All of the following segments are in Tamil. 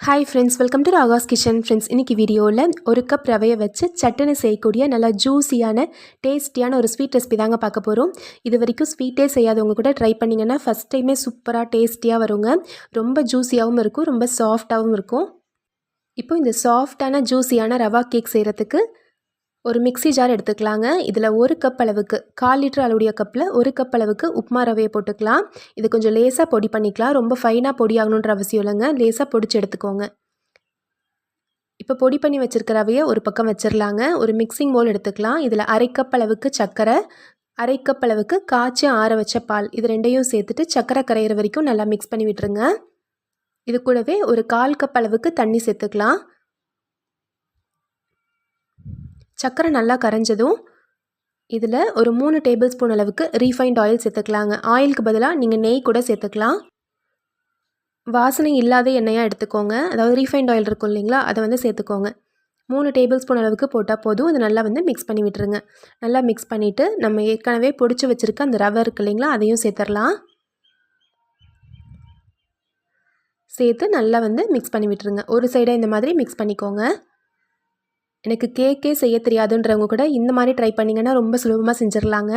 Hi friends welcome to Raga's kitchen friends இன்றைக்கி வீடியோவில் ஒரு கப் ரவையை வச்சு சட்டுன்னு செய்யக்கூடிய நல்லா ஜூஸியான டேஸ்டியான ஒரு ஸ்வீட் ரெசிபி தாங்க பார்க்க போகிறோம் இது வரைக்கும் ஸ்வீட்டே செய்யாதவங்க கூட ட்ரை பண்ணிங்கன்னா ஃபஸ்ட் டைமே சூப்பராக டேஸ்டியாக வருங்க. ரொம்ப ஜூஸியாகவும் இருக்கும் ரொம்ப சாஃப்டாகவும் இருக்கும். இப்போ இந்த சாஃப்டான ஜூஸியான ரவா கேக் செய்கிறதுக்கு ஒரு மிக்ஸி ஜார் எடுத்துக்கலாங்க. இதில் ஒரு கப் அளவுக்கு கால் லிட்டர் அளவுடைய கப்பில் ஒரு கப் அளவுக்கு உப்புமா ரவையை போட்டுக்கலாம். இது கொஞ்சம் லேசாக பொடி பண்ணிக்கலாம். ரொம்ப ஃபைனாக பொடி ஆகணுன்ற அவசியம் இல்லைங்க. லேசாக பொடிச்சு எடுத்துக்கோங்க. இப்போ பொடி பண்ணி வச்சுருக்க ரவையை ஒரு பக்கம் வச்சிடலாங்க ஒரு மிக்சிங் போல் எடுத்துக்கலாம். இதில் அரை கப் அளவுக்கு சர்க்கரை அரை கப் அளவுக்கு காய்ச்சி ஆற வச்ச பால். இது ரெண்டையும் சேர்த்துட்டு சர்க்கரை கரையிற வரைக்கும் நல்லா மிக்ஸ் பண்ணி விட்டுருங்க. இது கூடவே ஒரு கால் கப் அளவுக்கு தண்ணி சேர்த்துக்கலாம். சர்க்கரை நல்லா கரைஞ்சதும் இதில் ஒரு மூணு டேபிள் ஸ்பூன் அளவுக்கு ரீஃபைண்ட் ஆயில் சேர்த்துக்கலாங்க. ஆயிலுக்கு பதிலாக நீங்கள் நெய் கூட சேர்த்துக்கலாம். வாசனை இல்லாத எண்ணெயாக எடுத்துக்கோங்க. அதாவது ரீஃபைண்ட் ஆயில் இருக்கும் இல்லைங்களா? அதை வந்து சேர்த்துக்கோங்க. மூணு டேபிள் ஸ்பூன் அளவுக்கு போட்டால் போதும். இது நல்லா வந்து மிக்ஸ் பண்ணி விட்டுருங்க. நல்லா மிக்ஸ் பண்ணிவிட்டு நம்ம ஏற்கனவே பொடிச்சு வச்சுருக்க அந்த ரவை இருக்குது இல்லைங்களா? அதையும் சேர்த்துடலாம். சேர்த்து நல்லா வந்து மிக்ஸ் பண்ணி விட்டுருங்க. ஒரு சைடாக இந்த மாதிரி மிக்ஸ் பண்ணிக்கோங்க. எனக்கு கேக்கே செய்ய தெரியாதுன்றவங்க கூட இந்த மாதிரி ட்ரை பண்ணிங்கன்னா ரொம்ப சுலபமாக செஞ்சிடலாங்க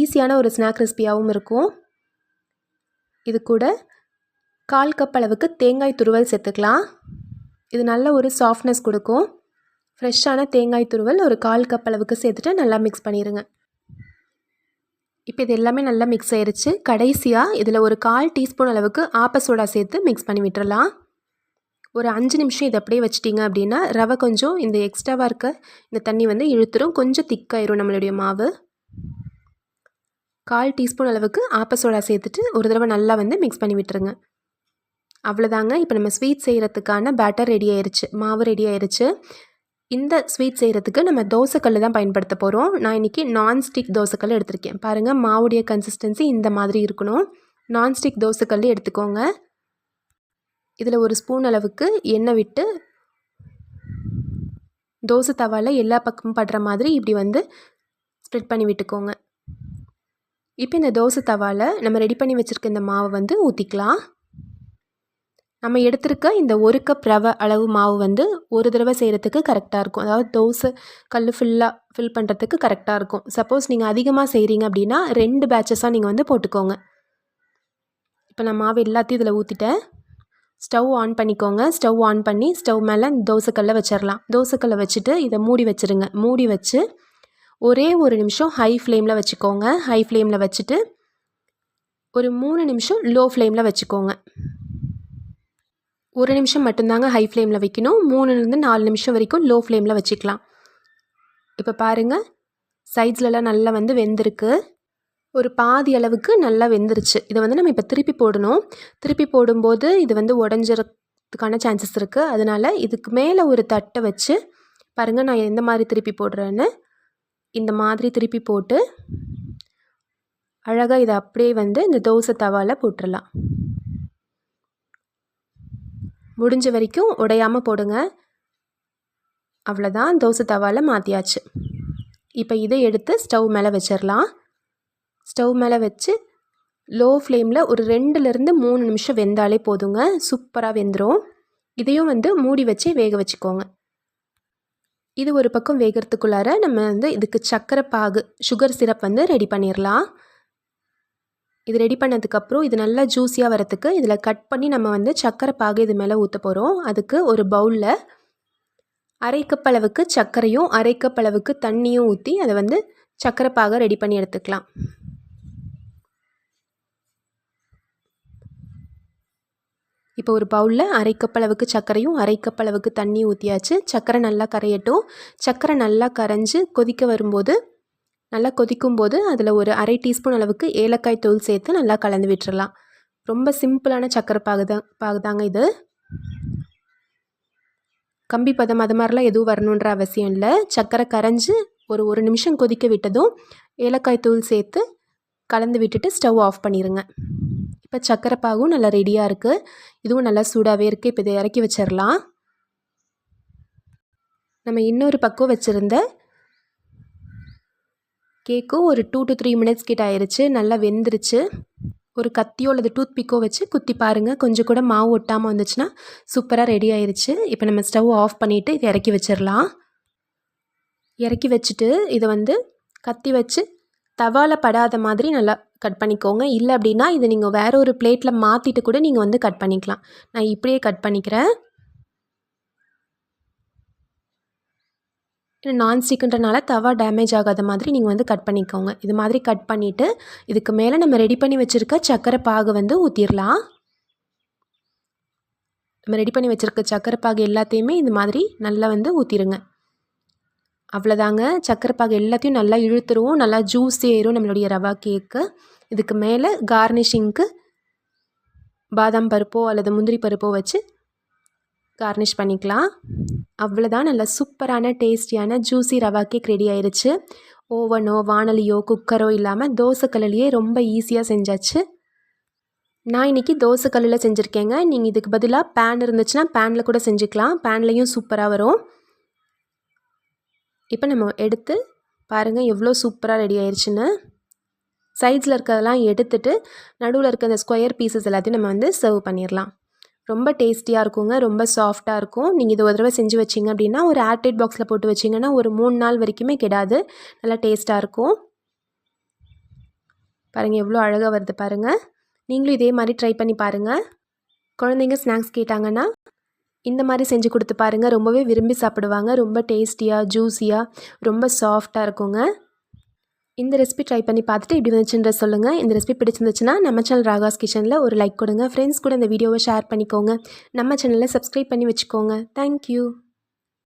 ஈஸியான ஒரு ஸ்நாக் ரெசிபியாகவும் இருக்கும். இது கூட கால் கப் அளவுக்கு தேங்காய் துருவல் சேர்த்துக்கலாம். இது நல்ல ஒரு சாஃப்ட்னஸ் கொடுக்கும். ஃப்ரெஷ்ஷான தேங்காய் துருவல் ஒரு கால் கப் அளவுக்கு சேர்த்துட்டு நல்லா மிக்ஸ் பண்ணிடுங்க இப்போ இது எல்லாமே நல்லா மிக்ஸ் ஆயிடுச்சு கடைசியாக இதில் ஒரு கால் டீஸ்பூன் அளவுக்கு ஆப்ப சோடா சேர்த்து மிக்ஸ் பண்ணி விட்டுறலாம். ஒரு அஞ்சு நிமிஷம் இதை அப்படியே வச்சிட்டிங்க அப்படின்னா ரவை கொஞ்சம் இந்த எக்ஸ்ட்ராவாக இருக்க இந்த தண்ணி வந்து இழுத்துரும். கொஞ்சம் திக்காயிரும் நம்மளுடைய மாவு. கால் டீஸ்பூன் அளவுக்கு ஆப்ப சோடா சேர்த்துட்டு ஒரு தடவை நல்லா வந்து மிக்ஸ் பண்ணி விட்டுருங்க. அவ்வளோதாங்க. இப்போ நம்ம ஸ்வீட் செய்கிறதுக்கான பேட்டர் ரெடி ஆயிடுச்சு மாவு ரெடி ஆயிடுச்சு இந்த ஸ்வீட் செய்கிறதுக்கு நம்ம தோசைக்கல் தான் பயன்படுத்த போகிறோம் நான் இன்றைக்கி நான்ஸ்டிக் தோசைக்கல் எடுத்திருக்கேன். பாருங்கள் மாவுடைய கன்சிஸ்டன்சி இந்த மாதிரி இருக்கணும். நான்ஸ்டிக் தோசைக்கல் எடுத்துக்கோங்க. இதில் ஒரு ஸ்பூன் அளவுக்கு எண்ணெய் விட்டு தோசை தவாவில் எல்லா பக்கமும் படுற மாதிரி இப்படி வந்து ஸ்ப்ரெட் பண்ணி விட்டுக்கோங்க. இப்போ இந்த தோசை தவாவில் நம்ம ரெடி பண்ணி வச்சுருக்க இந்த மாவை வந்து ஊற்றிக்கலாம் நம்ம எடுத்திருக்க இந்த ஒரு கப் ரவை அளவு மாவு வந்து ஒரு தடவை செய்கிறதுக்கு கரெக்டாக இருக்கும். அதாவது தோசை கல் ஃபுல்லாக ஃபில் பண்ணுறதுக்கு கரெக்டாக இருக்கும். சப்போஸ் நீங்கள் அதிகமாக செய்கிறீங்க அப்படின்னா ரெண்டு பேட்சஸாக நீங்கள் வந்து போட்டுக்கோங்க. இப்போ நான் மாவு எல்லாத்தையும் இதில் ஊற்றிட்டேன் ஸ்டவ் ஆன் பண்ணிக்கோங்க. ஸ்டவ் ஆன் பண்ணி ஸ்டவ் மேலே தோசைக்கல்லை வச்சிடலாம் தோசைக்கல்லை வச்சுட்டு இதை மூடி வச்சுருங்க. மூடி வச்சு ஒரே ஒரு நிமிஷம் ஹை ஃப்ளேமில் வச்சுக்கோங்க. ஹை ஃப்ளேமில் வச்சுட்டு ஒரு மூணு நிமிஷம் லோ ஃப்ளேமில் வச்சுக்கோங்க. ஒரு நிமிஷம் மட்டும்தாங்க ஹை ஃப்ளேமில் வைக்கணும். மூணுலேருந்து நாலு நிமிஷம் வரைக்கும் லோ ஃப்ளேமில் வச்சுக்கலாம். இப்போ பாருங்கள் சைட்ஸ்லலாம் நல்லா வந்து வெந்திருக்கு. ஒரு பாதி அளவுக்கு நல்லா வெந்துருச்சு. இதை வந்து நம்ம இப்போ திருப்பி போடணும். திருப்பி போடும்போது இது வந்து உடஞ்சிறதுக்கான சான்சஸ் இருக்குது அதனால் இதுக்கு மேலே ஒரு தட்டை வச்சு பாருங்கள் நான் எந்த மாதிரி திருப்பி போடுறேன்னு. இந்த மாதிரி திருப்பி போட்டு அழகாக இதை அப்படியே வந்து இந்த தோசை தவாவில் போட்டுடலாம் முடிஞ்ச வரைக்கும் உடையாமல் போடுங்க. அவ்வளோதான் தோசை தவாவில் மாற்றியாச்சு இப்போ இதை எடுத்து ஸ்டவ் மேலே வச்சிடலாம் ஸ்டவ் மேலே வச்சு லோ ஃப்ளேமில் ஒரு ரெண்டுலேருந்து மூணு நிமிஷம் வெந்தாலே போதுங்க. சூப்பராக வெந்துடும் இதையும் வந்து மூடி வச்சு வேக வச்சுக்கோங்க. இது ஒரு பக்கம் வேகிறதுக்குள்ளார நம்ம வந்து இதுக்கு சர்க்கரை பாகு சுகர் சிரப் வந்து ரெடி பண்ணிடலாம் இது ரெடி பண்ணதுக்கப்புறம் இது நல்லா ஜூஸியாக வரத்துக்கு இதில் கட் பண்ணி நம்ம வந்து சர்க்கரை பாகு இது மேலே ஊற்ற போகிறோம் அதுக்கு ஒரு பவுலில் அரை கப் அளவுக்கு சர்க்கரையும் அரை கப் அளவுக்கு தண்ணியும் ஊற்றி அதை வந்து சர்க்கரை பாகை ரெடி பண்ணி எடுத்துக்கலாம். இப்போ ஒரு பவுலில் அரை கப் அளவுக்கு சர்க்கரையும் அரை கப் அளவுக்கு தண்ணி ஊற்றியாச்சு சர்க்கரை நல்லா கரையட்டும். சர்க்கரை நல்லா கரைஞ்சி கொதிக்க வரும்போது நல்லா கொதிக்கும் போது அதில் ஒரு அரை டீஸ்பூன் அளவுக்கு ஏலக்காய் தூள் சேர்த்து நல்லா கலந்து விட்டுறலாம். ரொம்ப சிம்பிளான சர்க்கரை பாகு தான் இது. கம்பி பதம் அது மாதிரிலாம் எதுவும் வரணுன்ற அவசியம் இல்லை. சர்க்கரை கரைஞ்சி ஒரு ஒரு நிமிஷம் கொதிக்க விட்டதும் ஏலக்காய் தூள் சேர்த்து கலந்து விட்டுட்டு ஸ்டவ் ஆஃப் பண்ணிடுங்க இப்போ சக்கரை பாகும் நல்லா ரெடியாக இருக்குது இதுவும் நல்லா சூடாகவே இருக்குது இப்போ இதை இறக்கி வச்சிடலாம் நம்ம இன்னொரு பக்கம் வச்சுருந்த கேக்கும் ஒரு டூ டு த்ரீ மினிட்ஸ் கிட்ட ஆயிடுச்சு நல்லா வெந்துருச்சு. ஒரு கத்தியோ அல்லது டூத் பிக்கோ வச்சு குத்தி பாருங்கள் கொஞ்சம் கூட மாவு ஒட்டாமல் வந்துச்சுன்னா சூப்பராக ரெடி ஆயிடுச்சு இப்போ நம்ம ஸ்டவ் ஆஃப் பண்ணிவிட்டு இதை இறக்கி வச்சிடலாம் இறக்கி வச்சுட்டு இதை வந்து கத்தி வச்சு தவாவில் படாத மாதிரி நல்லா கட் பண்ணிக்கோங்க. இல்லை அப்படின்னா இதை நீங்கள் வேற ஒரு பிளேட்டில் மாற்றிட்டு கூட நீங்கள் வந்து கட் பண்ணிக்கலாம். நான் இப்படியே கட் பண்ணிக்கிறேன். நான்ஸ்டிக்குன்றனால தவா டேமேஜ் ஆகாத மாதிரி நீங்கள் வந்து கட் பண்ணிக்கோங்க. இது மாதிரி கட் பண்ணிவிட்டு இதுக்கு மேலே நம்ம ரெடி பண்ணி வச்சுருக்க சக்கரை பாகு வந்து ஊற்றிடலாம் நம்ம ரெடி பண்ணி வச்சுருக்க சக்கரை பாகு எல்லாத்தையுமே இது மாதிரி நல்லா வந்து ஊற்றிடுங்க அவ்வளோதாங்க. சக்கரை பாகு எல்லாத்தையும் நல்லா இழுத்துருவோம். நல்லா ஜூஸ் ஏறும் நம்மளுடைய ரவா கேக்கு இதுக்கு மேலே கார்னிஷிங்க்கு பாதாம் பருப்போ அல்லது முந்திரி பருப்போ வச்சு கார்னிஷ் பண்ணிக்கலாம். அவ்வளோதான். நல்லா சூப்பரான டேஸ்டியான ஜூஸி ரவா கேக் ரெடி ஆயிடுச்சு ஓவனோ வானலியோ குக்கரோ இல்லாமல் தோசைக்கல்லையே ரொம்ப ஈஸியாக செஞ்சாச்சு. நான் இன்றைக்கி தோசைக்கல்லில் செஞ்சுருக்கேங்க. நீங்கள் இதுக்கு பதிலாக பேன் இருந்துச்சுன்னா பேனில் கூட செஞ்சுக்கலாம். பேன்லேயும் சூப்பராக வரும். இப்போ நம்ம எடுத்து பாருங்கள் எவ்வளோ சூப்பராக ரெடி ஆயிடுச்சுன்னு சைட்ஸில் இருக்கிறதெல்லாம் எடுத்துட்டு நடுவில் இருக்க அந்த ஸ்கொயர் பீசஸ் எல்லாத்தையும் நம்ம வந்து சர்வ் பண்ணிடலாம். ரொம்ப டேஸ்டியாக இருக்குங்க ரொம்ப சாஃப்டாக இருக்கும். நீங்கள் இது ஒரு தடவை செஞ்சு வச்சிங்க அப்படின்னா ஒரு ஏர்டைட் பாக்ஸில் போட்டு வச்சிங்கன்னா ஒரு மூணு நாள் வரைக்குமே கெடாது. நல்லா டேஸ்ட்டாக இருக்கும். பாருங்கள் எவ்வளோ அழகாக வருது பாருங்கள் நீங்களும் இதே மாதிரி ட்ரை பண்ணி பாருங்கள் குழந்தைங்க ஸ்நாக்ஸ் கேட்டாங்கன்னா இந்த மாதிரி செஞ்சு கொடுத்து பாருங்கள் ரொம்பவே விரும்பி சாப்பிடுவாங்க. ரொம்ப டேஸ்டியாக ஜூஸியாக ரொம்ப சாஃப்டாக இருக்குங்க. இந்த ரெசிபி ட்ரை பண்ணி பார்த்துட்டு இப்படி வந்துச்சுன்ற சொல்லுங்கள் இந்த ரெசிபி பிடிச்சிருந்துச்சுன்னா நம்ம சேனல் ராகாஸ் கிச்சனில் ஒரு லைக் கொடுங்க. ஃப்ரெண்ட்ஸ் கூட இந்த வீடியோவை ஷேர் பண்ணிக்கோங்க. நம்ம சேனலில் சப்ஸ்கிரைப் பண்ணி வச்சுக்கோங்க. தேங்க்யூ